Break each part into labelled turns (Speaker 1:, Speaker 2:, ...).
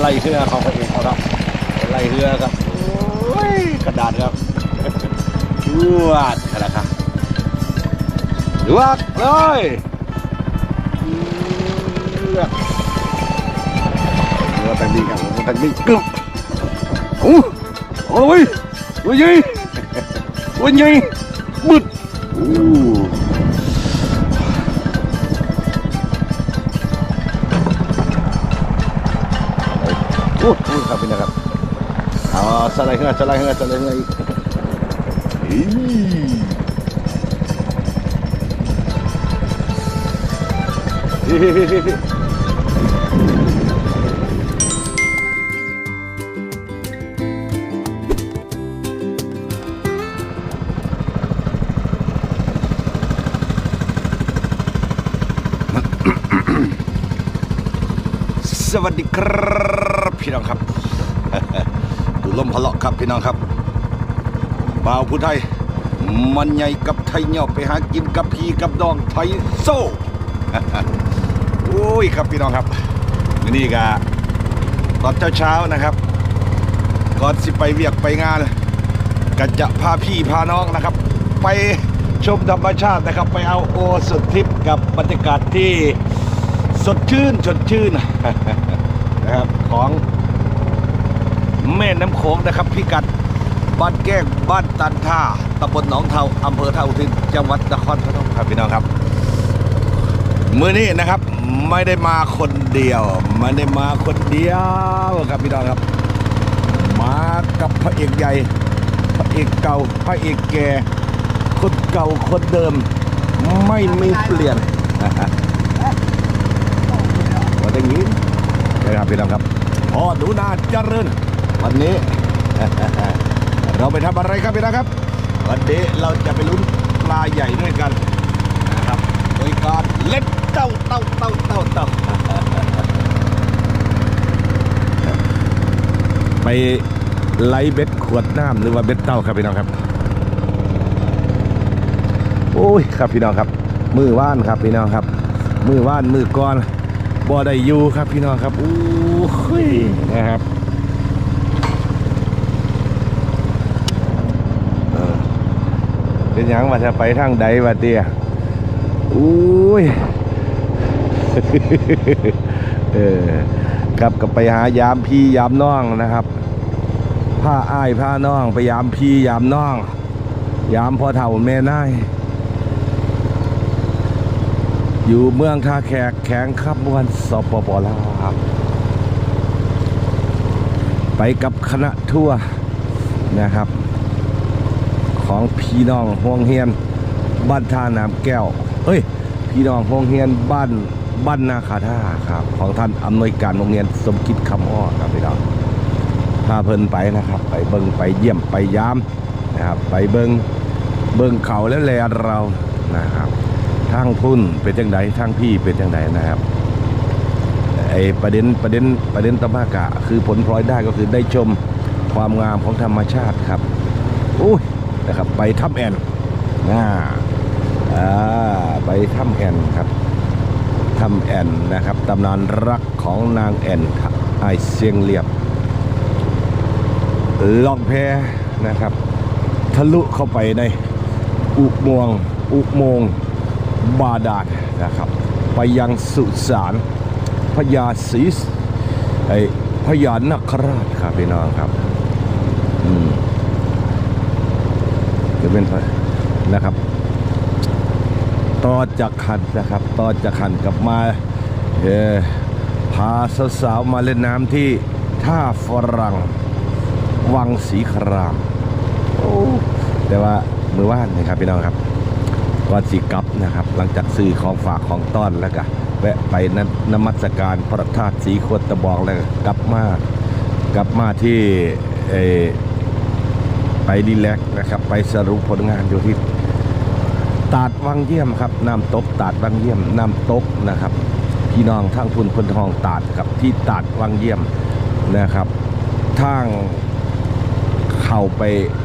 Speaker 1: ไลด์เรือของพระเอกเขาครับสไลด์เรือครับกระดาษครับรวดกันนะครับลวกเลยเลือเรือแต่ดีครับแต่ดีกึ๊บโอ้โอ้ยโอ้ยโอ้ยยบึดโอ้ สไลด์ขึ้นมาสไลด์ขึ้นมาสไลด์ขึ้นมาอีกอีสวัสดีครับ พี่น้องครับ ลมพะเลาะครับพี่น้องครับบ่าวผู้ไทย มันใหญ่กับไทยเหยาะไปหากินกับพีกับดองไทยโซ่โอ้ยครับพี่น้องครับนี่กะตอนเช้าๆนะครับ ก่อนสิไปเวียกไปงานก็จะพาพี่พาน้องนะครับ ไปชมธรรมชาตินะครับ ไปเอาโอสุดทิพย์กับบรรยากาศที่สดชื่นสดชื่นนะครับของ แม่น้ำโขงนะครับ พิกัดบ้านแก้งบ้านตันท่าตำบลหนองเทาอำเภอเท่าทินจังหวัดนครพนมครับพี่น้องครับ มือนี้นะครับ ไม่ได้มาคนเดียว ไม่ได้มาคนเดียวครับพี่น้องครับ มากับพระเอกใหญ่ พระเอกเก่าพระเอกแก่คนเก่าคนเดิม ไม่มีเปลี่ยนว่าได้ยินนะครับพี่น้องครับพ่อดูนาเจริญ วันนี้ เราไปทำอะไรครับพี่น้องครับ วันนี้เราจะไปลุ้นปลาใหญ่ด้วยกันนะครับโดยการเล่นเต้าเต้าเต้าเต้าเต้าไปไล่เบ็ดขวดน้ำหรือว่าเบ็ดเต้าครับพี่น้องครับ โอ้ยครับพี่น้องครับ มือว่านครับพี่น้องครับ มือว่านมือก้อนบ่ได้อยู่ครับพี่น้องครับโอ้ยนะครับเออ เป็นยังว่าจะไปทางใดวะเตียอุ้ยเออครับก็ไปหายามพี่ยามน้องนะครับผ้าอ้ายผ้าน้องไปยามพี่ยามน้อง ยามพ่อเฒ่าแม่นายอยู่เมืองท่าแขกแข็งขับมวนสปปลาวครับไปกับคณะทัวร์นะครับ ของพี่น้องห่วงเฮียน บ้านท่าน้ำแก้วเฮ้ย พี่น้องห่วงเฮียนบ้านบ้านนาคาท่าครับ ของท่านอำนวยการโรงเรียนสมคิดคำอ้อครับพี่น้องพาเพิ่นไปนะครับ ไปเบิงไปเยี่ยมไปยามนะครับ ไปเบิงเบิงเขาและแลเรานะครับทางพุ่นเป็นจังไดทางพี่เป็นจังไดนะครับไอประเด็นประเด็นประเด็นตะมากะ คือผลพลอยได้ก็คือได้ชมความงามของธรรมชาติครับอุ้ย นะครับ ไปถ้ำแอนน่าอ่าไปถ้ำแอนครับถ้ำแอนนะครับตำนานรักของนางแอนไอเสียงเรียบล่องแพนะครับ ทะลุเข้าไปในอุโมงอุโมงบาดาลนะครับ ไปยังสุสานพญาศรีไอพญานคราชครับพี่น้องครับ อืม เป็นนะครับ ต่อจากขันนะครับ ต่อจากขันกลับมาพาสาวๆมาเล่นน้ำที่ท่าฝรั่งวังสีครามโอ้แต่ว่ามือว่านนะครับพี่น้องครับก่อนสิกลับนะครับ หลังจากซื้อของฝากของต้อนแล้วก็แวะไปนนมัสการพระธาตุสีโคตรตะบองแล้วก็กลับมากลับมาที่ ไปรีแลกนะครับ ไปสรุปผลงานอยู่ที่ตาดวังเยี่ยมครับน้ำตกตาดวังเยี่ยมน้ำตกนะครับพี่น้องทั้งทุนพนทองตาดครับที่ตาดวังเยี่ยมนะครับทางเข้าไป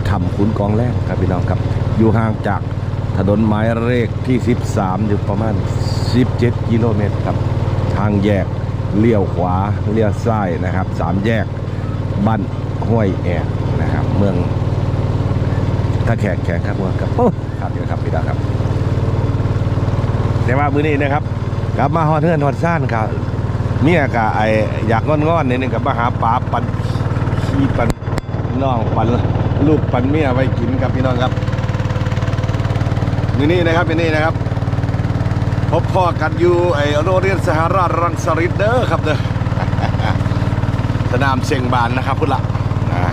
Speaker 1: ทำขุนกองแรกครับพี่น้องครับอยู่ห่างจากถนนหมายเลขที่ 13 อยู่ประมาณ 17 กิโลเมตรครับ ทางแยกเลี้ยวขวาเลี้ยวซ้ายนะครับสามแยกบ้านห้วยแอกนะครับ เมือง ท่าแขกแขกครับเมืองครับครับเดี๋ยวครับพี่ดาครับแต่ว่ามื้อนี้นะครับกลับมาฮอดเฮือนฮอดซ่านครับเมียกะไออยากงอนๆนิดนึงกับมาหาปลาปันขี้ปันน้องปันลูกปันเมียไว้กินครับพี่น้องครับมื้อนี้นะครับมื้อนี้นะครับ พบพ่อกันอยู่ไอโรงเรียนสหราชรังสฤษเด้อครับเด้อสนามเชียงบานนะครับพุ่นละอ่า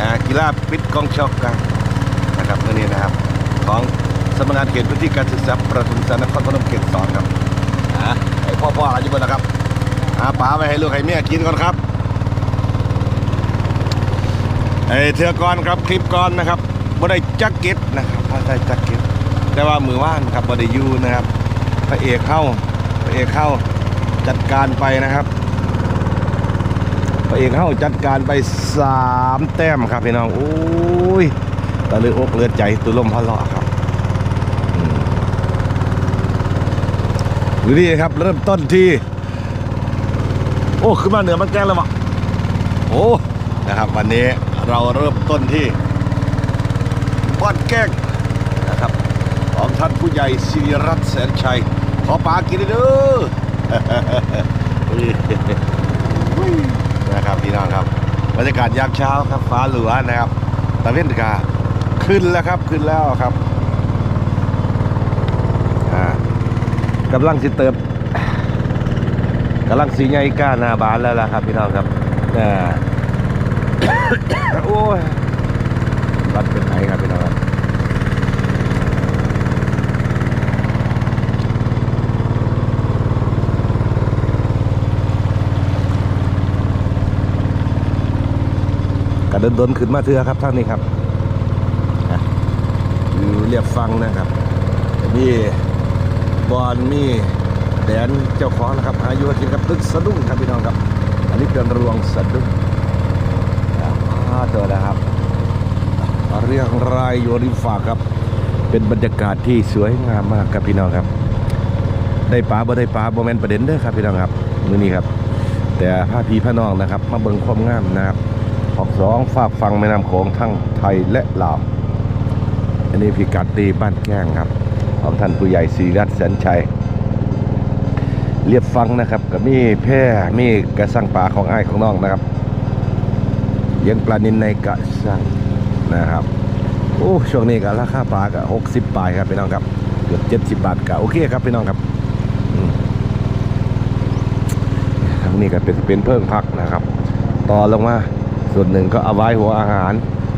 Speaker 1: อ่า กีฬาปิดกองช็อกกันนะครับเมื้อนี้นะครับ ของสำนักงานเขตพื้นที่การศึกษาประทุมสานครพนมเขตสองครับอ่าไอพ่อพ่ออะไรอยู่บนนะครับหาป๋าไปให้ลูกให้เมียกินก่อนครับไอเทือกก่อนครับคลิปก่อนนะครับบ่ได้จ็คเก็ตนะครับบ่ได้จ็คเก็ตแต่ว่ามือว่านครับบ่ได้อยูนะครับพระเอกเข้าพระเอกเข้าจัดการไปนะครับ พระเอกเข้าจัดการไปสามแต้มครับพี่น้องโอ้ยตะลึกอกเลือดใจตุลมพะเลาะครับดูนี่ครับเริ่มต้นที่ โอ้ขึ้นมาเหนือมันแกล้งแล้วมั้งโอ้นะครับวันนี้เราเริ่มต้นที่บ้านแก้งนะครับของท่านผู้ใหญ่ศิริรัตน์แสนชัย ขอปลากินเด้อ นะครับพี่น้องครับบรรยากาศยามเช้าครับฟ้าหลัวนะครับตะเวนกาขึ้นแล้วครับขึ้นแล้วครับอ่ากำลังสิเติบกำลังสีใหญ่ก้าหน้าบานแล้วล่ะครับพี่น้องครับอ่าโอ้ยรัดเป็นไงครับพี่น้องครับ เดินดนขึ้นมาเถือครับท่านนี้ครับอยู่เรียบฟังนะครับมีบอลมีแดนเจ้าของนะครับอายุกินกับตึกสะดุ้งครับพี่น้องครับ อันนี้เป็นรวงสะดุ้งอ่าเจอแล้วครับ เรียงรายอยู่ริมฝากครับ เป็นบรรยากาศที่สวยงามมากครับพี่น้องครับ ได้ปลาบ่ได้ปลาบ่แมนประเด็นเด้อครับพี่น้องครับมือนี้ครับ แต่พาพี่พาน้องนะครับ มาเบิ่งความงามนะครับ ของสองฝากฟังแม่น้ำโขงทั้งไทยและลาว อันนี้พิกัดตีบ้านแก้งครับ ของท่านผู้ใหญ่ศรีรัตน์แสนชัย เรียบฟังนะครับก็มีแพร่มีกระสังป่าของอ้ายของน้องนะครับเลี้ยังปลานินในกระสังนะครับโอ้ช่วงนี้ก็ราคาปลาก็หกสิบปลายครับพี่น้องครับเกือบเจ็ดสิบบาทก็โอเคครับพี่น้องครับทั้งนี้ก็เป็นเป็นเพิ่งพักนะครับ ต่อลงมา ส่วนหนึ่งก็เอาไว้หัวอาหาร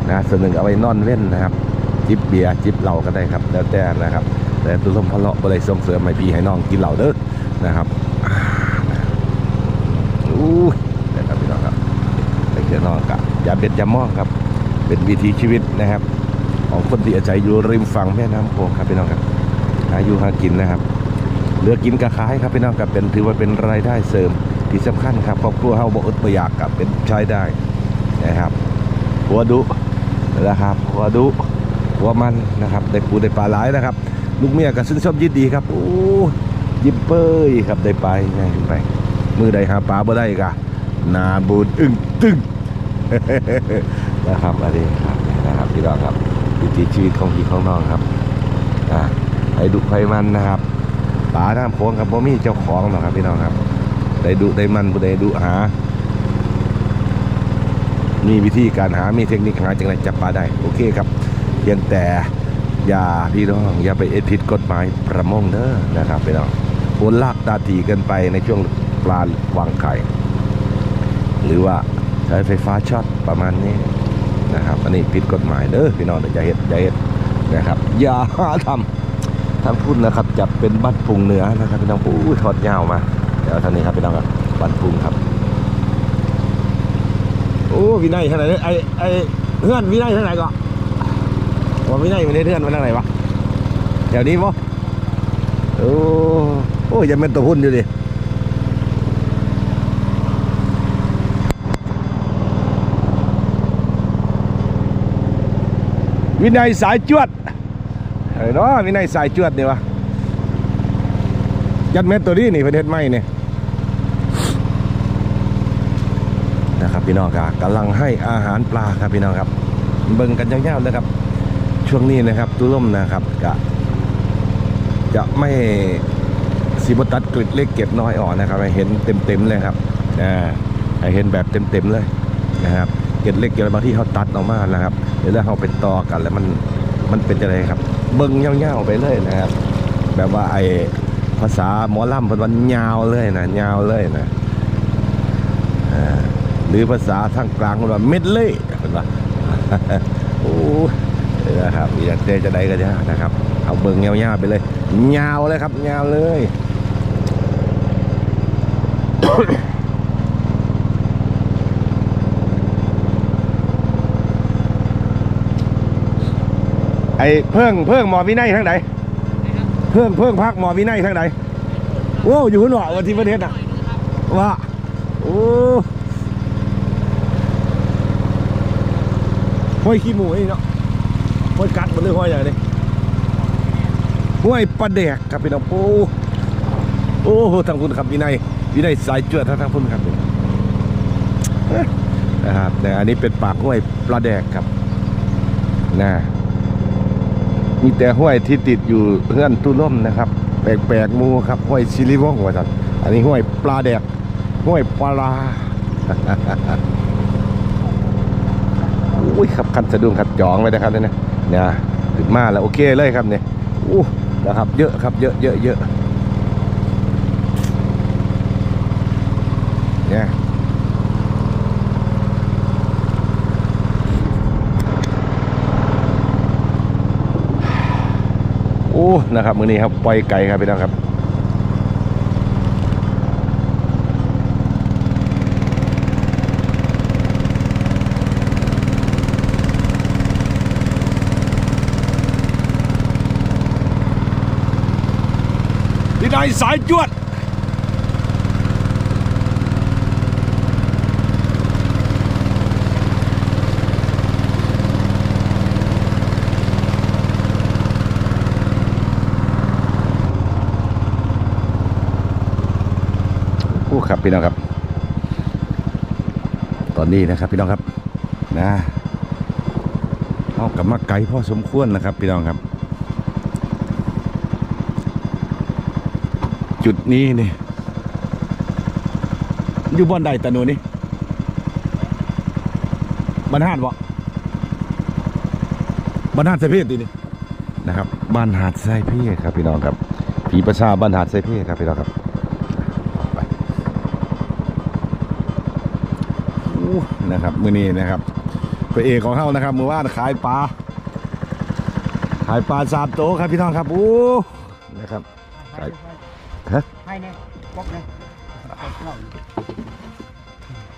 Speaker 1: นะส่วนหนึ่งเอาไว้นอนเล่นนะครับ จิบเบียร์จิบเหล้าก็ได้ครับแล้วแต่นะครับ แต่ตุลมพะเลาะบริส่งเสริมให้พี่ให้น้องกินเหล้าเด้อนะครับอู้ยนะครับพี่น้องครับไอ้เจ้าน้องกับยาเบ็ดยามองครับ เป็นวิถีชีวิตนะครับ ของคนที่อาศัยอยู่ริมฝั่งแม่น้ำโขงครับพี่น้องครับหาอยู่หากินนะครับเหลือกินกระขายครับพี่น้องครับเป็นถือว่าเป็นรายได้เสริมที่สำคัญครับครอบครัวเฮาบ่อดบ่อยากกับเป็นใช้ได้ นะครับหัวดุนะครับหัวดุหัวมันนะครับได้ปูได้ปลาหลายนะครับ ลูกเมียก็ซึ้งชอบยินดีครับโอ้ยิ้มเป้ยครับได้ไปง่ายขึ้นไป มือใดหาปลาบ่ได้กะนาบูดอึ้งตึงนะครับอันนี้ครับนะครับพี่น้องครับวิถีชีวิตของพี่ของน้องครับอ่าไอ้ดุไฟมันนะครับป่าน้ำโขงครับบ่มีเจ้าของหรอกครับพี่น้องครับได้ดุได้มันบ่ได้ดุหา มีวิธีการหา มีเทคนิคหาจังไรจับปลาได้ โอเคครับเพียงแต่อย่าพี่น้อง อย่าไปเอ็ดผิดกฎหมายประมงเด้อนะครับพี่น้องโอนลากตาตีกินไปในช่วงปลาวางไข่ หรือว่าใช้ไฟฟ้าช็อตประมาณนี้นะครับ อันนี้ผิดกฎหมายเด้อพี่น้องเดี๋ยวจะเฮ็ดจะเฮ็ดนะครับ อย่าหาทำทางพุ่นนะครับจะเป็นบัตรพุงเหนือนะครับพี่น้องอู้ทอดยาวมาเดี๋ยวท่านนี้ครับพี่น้องครับบัตรพุงครับ โอ้วินัยเท่าไหร่เนี่ยไอไอเพื่อนวินัยเท่าไหร่ก่อนว่าวินัยมันได้เพื่อนมันเท่าไหร่วะเดี๋ยวนี้มั้โอ้โอ้ยังเป็นตัวหุ้นอยู่ดิวินัยสายจวดเฮ้ยเนาะวินัยสายจวดนี่วะยัดเม็ดตัวนี้นี่ประเทศไม่เนี่ยนะครับ พี่น้องครับกำลังให้อาหารปลาครับพี่น้องครับ เบิ่งกันยาวๆนะครับ ช่วงนี้นะครับตุ้ล่มนะครับก็จะไม่สีบตัดกริดเล็กเก็บน้อยออกนะครับให้เห็นเต็มๆเลยครับอ่าให้เห็นแบบเต็มๆเลยนะครับเกล็ดเล็กเกล็ดบางที่เขาตัดออกมานะครับเดี๋ยวแล้วเขาเป็นตอกันแล้วมันมันเป็นอะไรครับ เบิ่งยาวๆไปเลยนะครับ แบบว่าไอภาษาหมอลำเป็นวันยาวเลยนะยาวเลยนะอ่า หรือภาษาทางกลางเป็นว่าเม็ดเล่เป็นว่าโอ้นะครับอยากเจอจะได้ก็จะนะครับ เอาเบิ่งยาวๆไปเลยยาวเลยครับยาวเลยไอ้เพิ่งเพิ่งหมอวินัยทั้งไหนเพิ่งเพิ่งพักหมอวินัยทั้งไหนโอ้อยู่หนววันที่ประเทศน่ะว่าโอ้ ห้อยขี้หมูนี่เนาะห้อยกัดมันเลยห้อยอย่างนี้ห้อยปลาแดกครับพี่น้องโอ้โอ้ทางคุณครับวินัยวินัยสายจวดทางทางคุณครับนะครับแต่อันนี้เป็นปากห้วยปลาแดกครับนะมีแต่ห้วยที่ติดอยู่เพื่อนตู้ล่มนะครับ แปลกๆมูครับห้วยชิลิวองว่าจันอันนี้ห้วยปลาแดกห้วยปลา อุ้ยครับคันสะดุ้งขัดจองเลยนะครับเนี่ยเนี่ยถึงมาแล้วโอเคเลยครับเนี่ยอู้นะครับเยอะครับเยอะเยอะเยอะเนี่ยโอ้นะครับมือนี้ครับปล่อยไก่ครับพี่น้องครับ
Speaker 2: วินัยสายจวด
Speaker 1: โอ้ครับพี่น้องครับ ตอนนี้นะครับพี่น้องครับนะเอากลับมาไกลพอสมควรนะครับ พี่น้องครับ จุดนี้นี่อยู่บอนใดตะหนูนี่บ้านหาดวะบ้านหาดไซเพศดีนี่นะครับ บ้านหาดไซเพศครับพี่น้องครับผีประชาบ้านหาดไซเพศครับพี่น้องครับไปอู้นะครับมือนี้นะครับพระเอกของเขานะครับมือว่านขายปลาขายปลาสามโตวครับพี่น้องครับอู้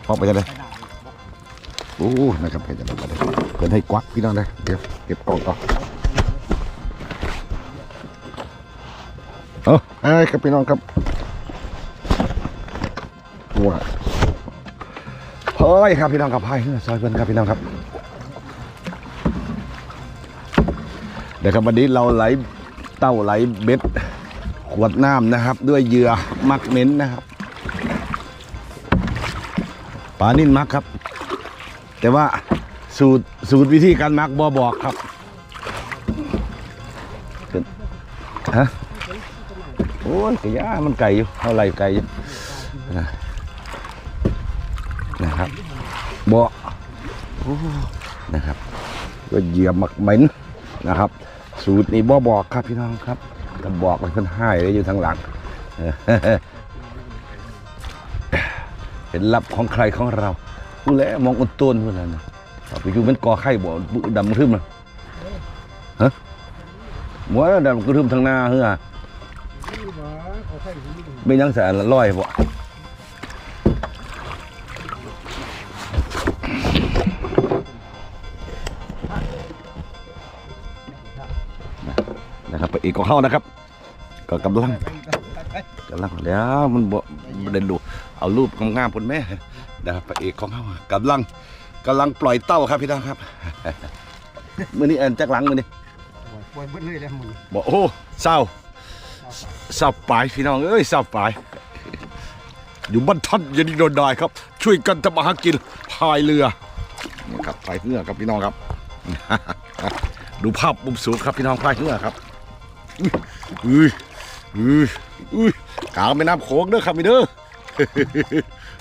Speaker 3: อ
Speaker 1: อกไปจะเลย
Speaker 3: อก
Speaker 1: โอ้นะครับเห็นจะมาเลยเพิ่อนให้กวักพี่น้องนะเดี๋ยวเก็บกล่องก่อนเอาไอ้ครับพี่น้องครับว้าเฮ้ยครับพี่น้องครับให้ซอยเพิ่อนครับพี่น้องครับเดี๋ยวครับวันนี้เราไหลเต้าไหลเบ็ดขวดน้ำนะครับ ด้วยเหยื่อมักเน้นนะครับ ปลานิ่นมักครับ แต่ว่าสูตรสูตรวิธีการมักบอบอกครับฮะโอ้ยกะยามันไก่อยู่เท่าไรไก่อยู่นะนะครับบอโอ้นะครับ ก็เหยียบหมักเหม็นนะครับ สูตรนี้บอบอกครับพี่น้องครับก็บอกไว้เพิ่นให้เลยอยู่ทางหลัง เห็นลับของใครของเราผู้แลมองอุดต้นเพื่อนนนะไปอยู่มันกอไข่บ่บุดำขึ้นมาฮะหมัวดำขึ้นทางหน้าเฮ้อไม่ยังแสนละร้อยบ่นะครับไปอีกของเขานะครับ ก็กำลังกำลังแล้วมันบ่บ่ได้ดู เอารูปงามๆพุ่นแม่นะครับพระเอกของเขากำลังกำลังปล่อยเต้าครับพี่น้องครับมื้อนี้เอ็นจักหลังมื้อนี้
Speaker 3: ปล่อยเบิดเลยแล้วมึง
Speaker 1: บอกโอ้เศร้าสาวปลายพี่น้องเอ้ยสาวปลายอยู่บ้านท่านอยันดีโดนได้ครับ ช่วยกันทำมาหากินพายเรือนี่ครับพายเรือครับพี่น้องครับ ดูภาพมุมสูงครับพี่น้องพายเรือครับอุ้ยอุ้ยอุ้ยกลางแม่น้ำโขงเด้อครับพี่เด้อ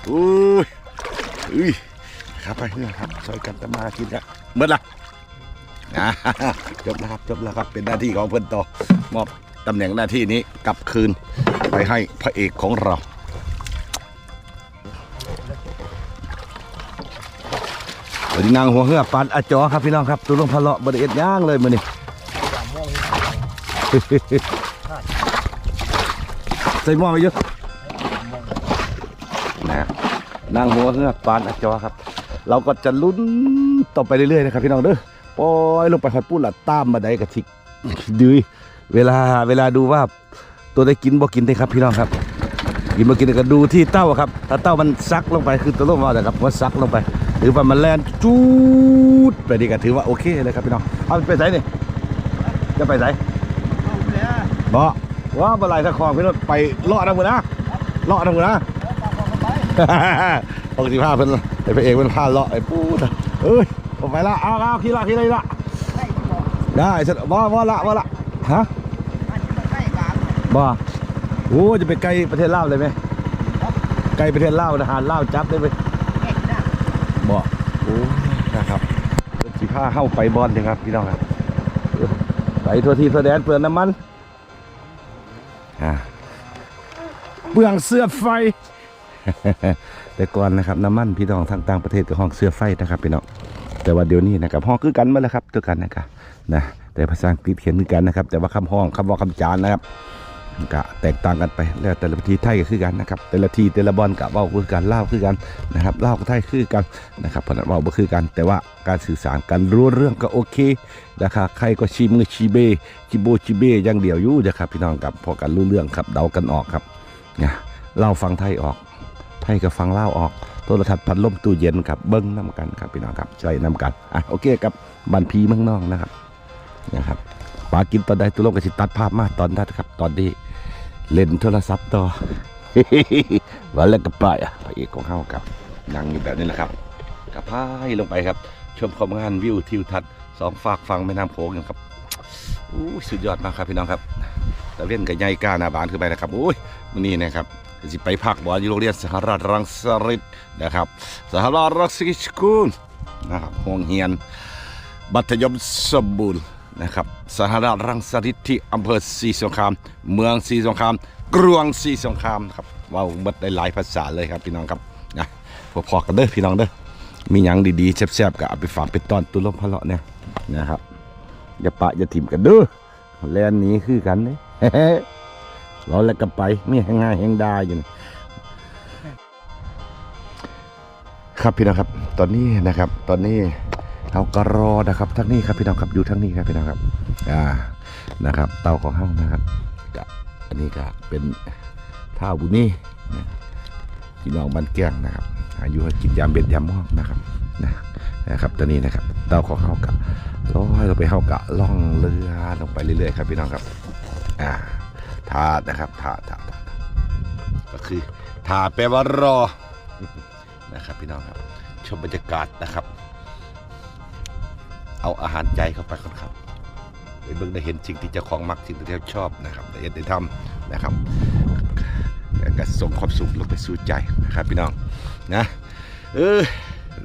Speaker 1: อุ้ยอุ้ยครับพายเรือครับช่วยกันทำมากินครับเมื่อละจบแล้วครับจบแล้วครับเป็นหน้าที่ของเพื่อนต่อมอบตำแหน่งหน้าที่นี้กลับคืนไปให้พระเอกของเราวันนี้นางหัวเหือปานอาจอครับพี่น้องครับตุลงพะเลาะบริเอ็ดย่างเลยมือนี่ใส่หม้อไปเยอะ นะนางหัวเหือปานอาจอครับ เราก็จะลุ้นต่อไปเรื่อยๆนะครับพี่น้องเด้อปล่อยลงไปหอยปูหลัดตามมาได้กระทิกดื้อเวลาเวลาดูว่าตัวได้กินบ่กินได้ครับพี่น้องครับ กินบ่กินก็ดูที่เต้าครับ ถ้าเต้ามันซักลงไปคือตัวลงมาแต่ครับว่าซักลงไป หรือว่ามันแลนจูดไปดีก็ถือว่าโอเคเลยครับพี่น้องเอาไปไหนนี่จะไปไหน
Speaker 4: เอาแล้ว
Speaker 1: บ่ว่าบ่ไหลตะคองพี่น้องไปเลาะนะมือนะเลาะนะมือนะ ปกติพาเพิ่นไอ้พระเอกเพิ่นพาเลาะไอ้ปูดเอ้ยผมไปละเอาเอาขี่ละขี่เลยละได้ฉันบ่บ่ละบ่ละฮะบ่โอ้จะไปไกลประเทศลาวเลยไหมไกลประเทศลาวทหารลาวจับได้ไหมบ่โอ้นะครับสิพาเข้าไปบอลเลยครับพี่น้องครับไปทั่วที่ทั่วแดนเปลืองน้ำมันเปลืองเสื้อไฟ แต่ก่อนนะครับน้ำมันพี่น้องทางต่างประเทศกับห้องเสื้อไฟนะครับพี่น้องแต่ว่าเดี๋ยวนี้นะครับห้องคือกันมาแล้วครับตัวกันนะครับนะแต่ภาษาอังกฤษเขียนคือกันนะครับ แต่ว่าคำห้องคำว่าคำจานนะครับก็แตกต่างกันไปแล้วแต่ละทศไทยก็คือกันนะครับแต่ละทีแต่ละบอลกับว่าคือกันเล่าคือกันนะครับเล่ากับไทยคือกันนะครับเพราะนั้นเว่าบ่คือกัน แต่ว่าการสื่อสารกันรู้เรื่องก็โอเคนะครับใครก็ชีมือชีเบชีโบชีเบอย่างเดียวอยู่นะครับพี่น้องครับพอกันรู้เรื่องครับเดากันออกครับนะเล่าฟังไทยออก ยกับฟังเล่าออกโทรทัศน์พัดลมตู้เย็นครับเบิ้งน้ำกันครับพี่น้องครับใช้น้ำกันอะโอเคครับบันพีเมืองนอกนะครับนะครับปากินตอนใดตุลงกับสิตัดภาพมาตอนนั้นครับ ตอนที่เล่นโทรศัพท์ต่อวันแล้วก็ไปอะพระเอกของเขาครับนั่งอยู่แบบนี้แหละครับกับพายลงไปครับ ชมความงานวิวทิวทัศน์สองฝากฟังแม่น้ำโขงกันครับอู้สุดยอดมากครับพี่น้องครับแต่เล่นกับใหญ่กล้าหนาบานขึ้นไปนะครับโอ้ยมันนี่นะครับ สิไปพักบอลอยู่โรงเรียนสหรัฐรังสฤษฎ์นะครับ สหรัฐรังสฤษฎ์สกูลนะครับห้องเฮียนมัธยมสมบูรณ์นะครับสหรัฐรังสฤษฎ์ที่อำเภอศรีสงคราม เมืองศรีสงคราม กรวงศรีสงครามครับว้าบิดได้หลายภาษาเลยครับพี่น้องครับนะพอๆกันเด้อพี่น้องเด้อมีหยังดีๆแซ่บๆก็เอาไปฝากไปตอนตุลมพะเลาะเนี่ยนะครับอย่าปะอย่าถิ่มกันเด้อแลนนี้คือกันเด้เราแล้วก็ไปไม่แห้งง่ายแห้งได้อยู่นะครับพี่น้องครับ ตอนนี้นะครับ ตอนนี้เราก็รอนะครับทั้งนี้ครับพี่น้องครับอยู่ทั้งนี้ครับพี่น้องครับ อ่านะครับ เตาของเฮานะครับก็อันนี้ก็เป็นท่าบุนี่นะพี่น้องบ้านแก้งนะครับอายุกินยามเบ็ดยามม่วงนะครับนะนะครับตอนนี้นะครับเตาของเฮากะลอยลงไปเฮากะล่องเรือลงไปเรื่อยๆครับพี่น้องครับ อ่า ทานะครับทาทาทาก็คือทาแปลว่ารอนะครับพี่น้องครับ ชมบรรยากาศนะครับ เอาอาหารใจเข้าไปก่อนครับได้เบิ่งได้เห็นสิ่งที่เจ้าของมักสิ่งที่เจ้าชอบนะครับได้เห็นได้ทำนะครับก็ส่งความสุขลงไปสู่ใจนะครับ พี่น้องนะเออ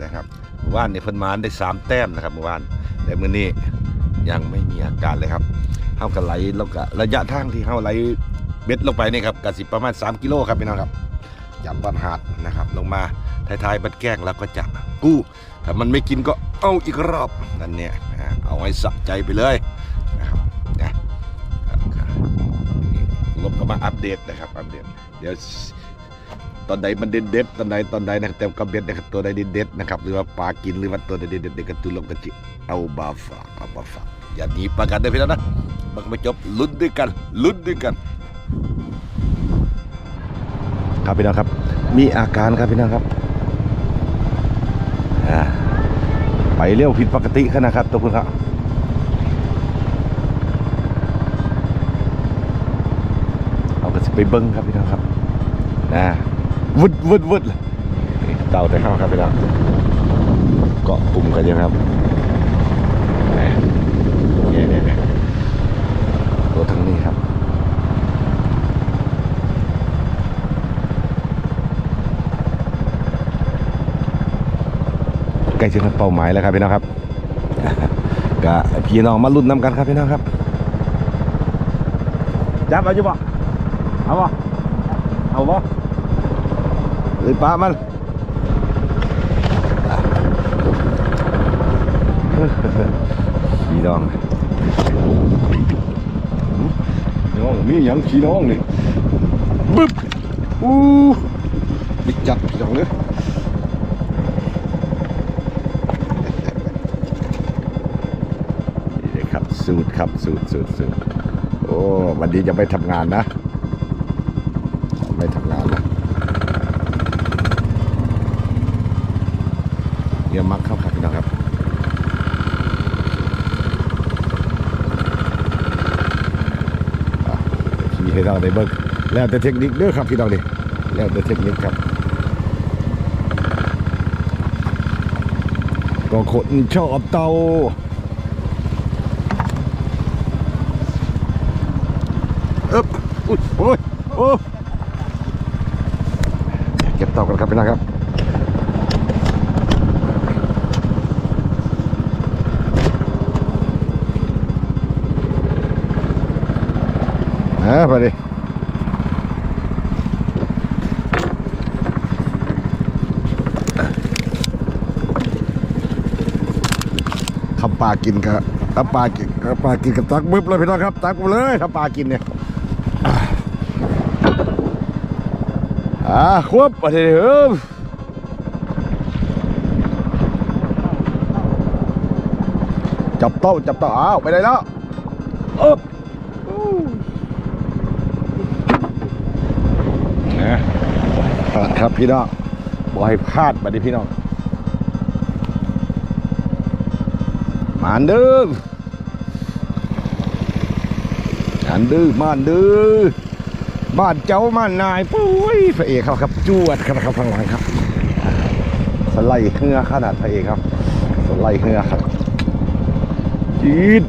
Speaker 1: นะครับเมื่อวานเนี่ยเพิ่นมาได้สามแต้มนะครับเมื่อวานแต่มื้อนี้ยังไม่มีอาการเลยครับ เฮาก็ไหลแล้วก็ระยะทางที่เฮาไหลเบ็ดลงไปนี่ครับก็สิประมาณ 3 กิโลครับพี่น้องครับจากบ้านหาดนะครับ ลงมาท้ายๆบัดแก้งแล้วก็จะกู้ถ้ามันไม่กินก็เอาอีกรอบนั่นเนี่ยเอาให้สะใจไปเลยนะครับนะครับนี่ลบก็มาอัปเดตนะครับอัปเดตเดี๋ยวตอนใดมันเด็ดเด็ดตอนใดตอนใดนะครับเต็มกระเบ็ดนะครับตัวใดเด็ดเด็ดนะครับหรือว่าปลากินหรือว่าตัวใดเด็ดเด็ดกกระตุลงกระจิเอาบาฝากเอาบาฝากอย่าหนีประกันเด้พี่น้องนะ มันก็ไม่จบลุ้นด้วยกันลุ้นด้วยกัน ครับพี่น้องครับ มีอาการครับพี่น้องครับอ่าไปเร็วผิดปกติขนาดครับตัวคุณครับไปเบิ้งครับพี่น้องครับนะวุดวุดวุดเลยนี่เต่าแต่เข้าครับพี่น้องเกาะกลุ่มกันอยู่ครับนะเนี่ยเนี่ยเนี่ย ตัวทั้งนี้ครับใกล้ถึงเป้าหมายแล้วครับพี่น้องครับกะพี่น้องมาลุ้นนำกันครับพี่น้องครับจับเอาอยู่บ่เอาบ่เอาบ่เลยปลามันามพี่น้องนี่บึ๊บอู้มิจับพี่น้องเลยนี่เลยครับสูตรครับสูตรสูตรสูตรโอ้วันนี้จะไปทำงานนะ ไม่ทำงานนะเดี๋ยวมักเข้าครับพี่น้องครับอะ ขี่ให้เราได้เบิกแล้วแต่เทคนิคเด้อครับพี่น้องดิแล้วแต่เทคนิคครับก็คนชอบเตา อึ๊บอุ้ยโอ้ยโอ้เก็บเต่ากันครับพี่น้องครับ อ่า ไปดิทำปลากินครับถ้าปลากินปลากินกับตักบึ๊บเลยพี่น้องครับ ตักมาเลยถ้าปลากินเนี่ยอ่าควบมาทีเดิมจับเต้าจับเต้าอ้าวไปได้แล้ว พี่น้องบอยพลาดมาดิพี่น้องมานเด้อมานเด้อมานเด้อบ้านเจ้ามานนายปุ้ยพระเอกเขาครับจวดครับครับข้างหลังครับสไลด์เฮือขนาดพระเอกครับสไลด์เฮือครับจีด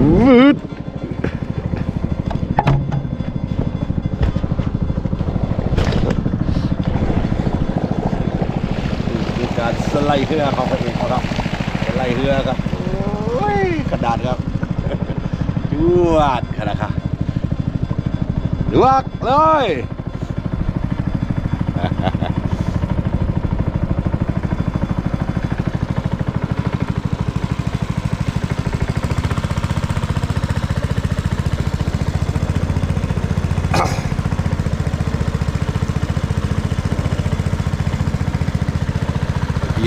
Speaker 1: วืด เฮือของพระเองเขาครับสไลด์เฮือครับโอ้ยกระดาษครับจวดขนาดครับลวกเลย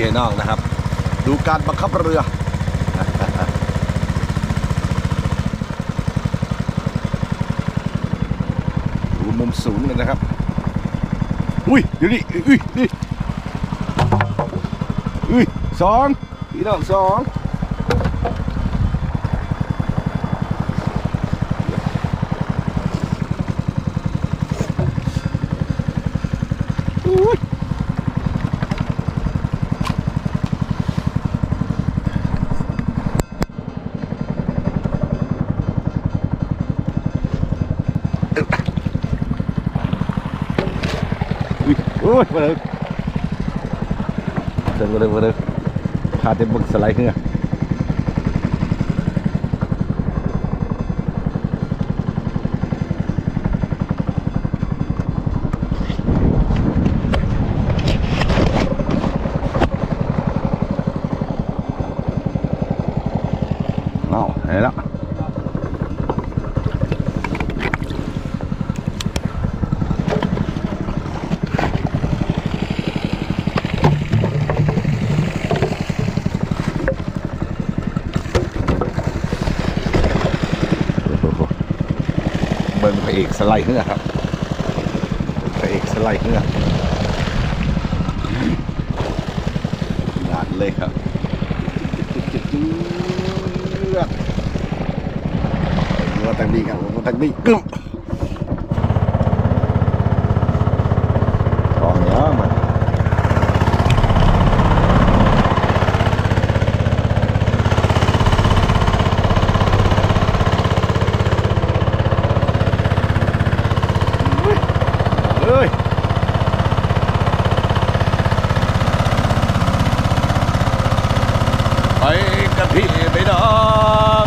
Speaker 1: เยนองนะครับ ดูการบังคับเรือดูมุมสูงเลยนะครับ อุ้ยเดี๋ยวนี้อุ้ยนี่อุ้ยสองพี่น้องสองอุ้ยอุ้ ยมาเลยเดินมาเลยมาเลยพาเต็มบึกสไลด์ขึ้นอะเอาเห็นแล้ว เบิ้งพระเอก สไลด์เฮือกครับพระเอกสไลด์เฮือกงานเลยครับเราแต่งดีครับเราแต่งดีกึ้มต่อเนี้ยมัน เอ้ยไปกับพี่ไปน้อง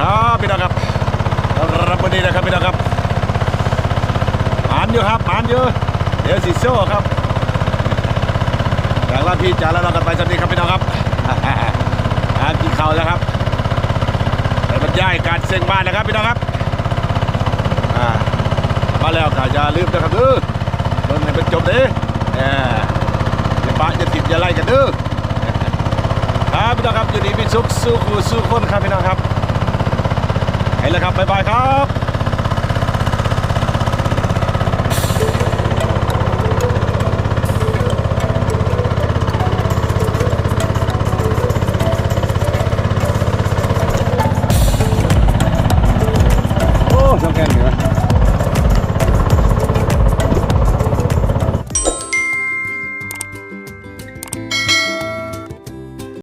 Speaker 1: ครับพี่น้องครับรับวันนี้นะครับพี่น้องครับอ่านอยู่ครับอ่านอยู่เดี๋ยวสิโซ่ครับ จากลาพี่จากแล้วเรากันไปสวัสดีครับพี่น้องครับหากินข้าวแล้วครับไปบรรยายการเซ็งบ้านนะครับพี่น้องครับอ่ามาแล้วค่ะอย่าลืมนะครับเด้อเบิ่งให้เป็นจบเด้ออออย่าปะอย่าติดอย่าไล่กันเด้อครับพี่น้องครับอยู่ดีมีสุขสู้คู่สู้คนครับพี่น้องครับไปแล้วครับบ๊ายบายครับ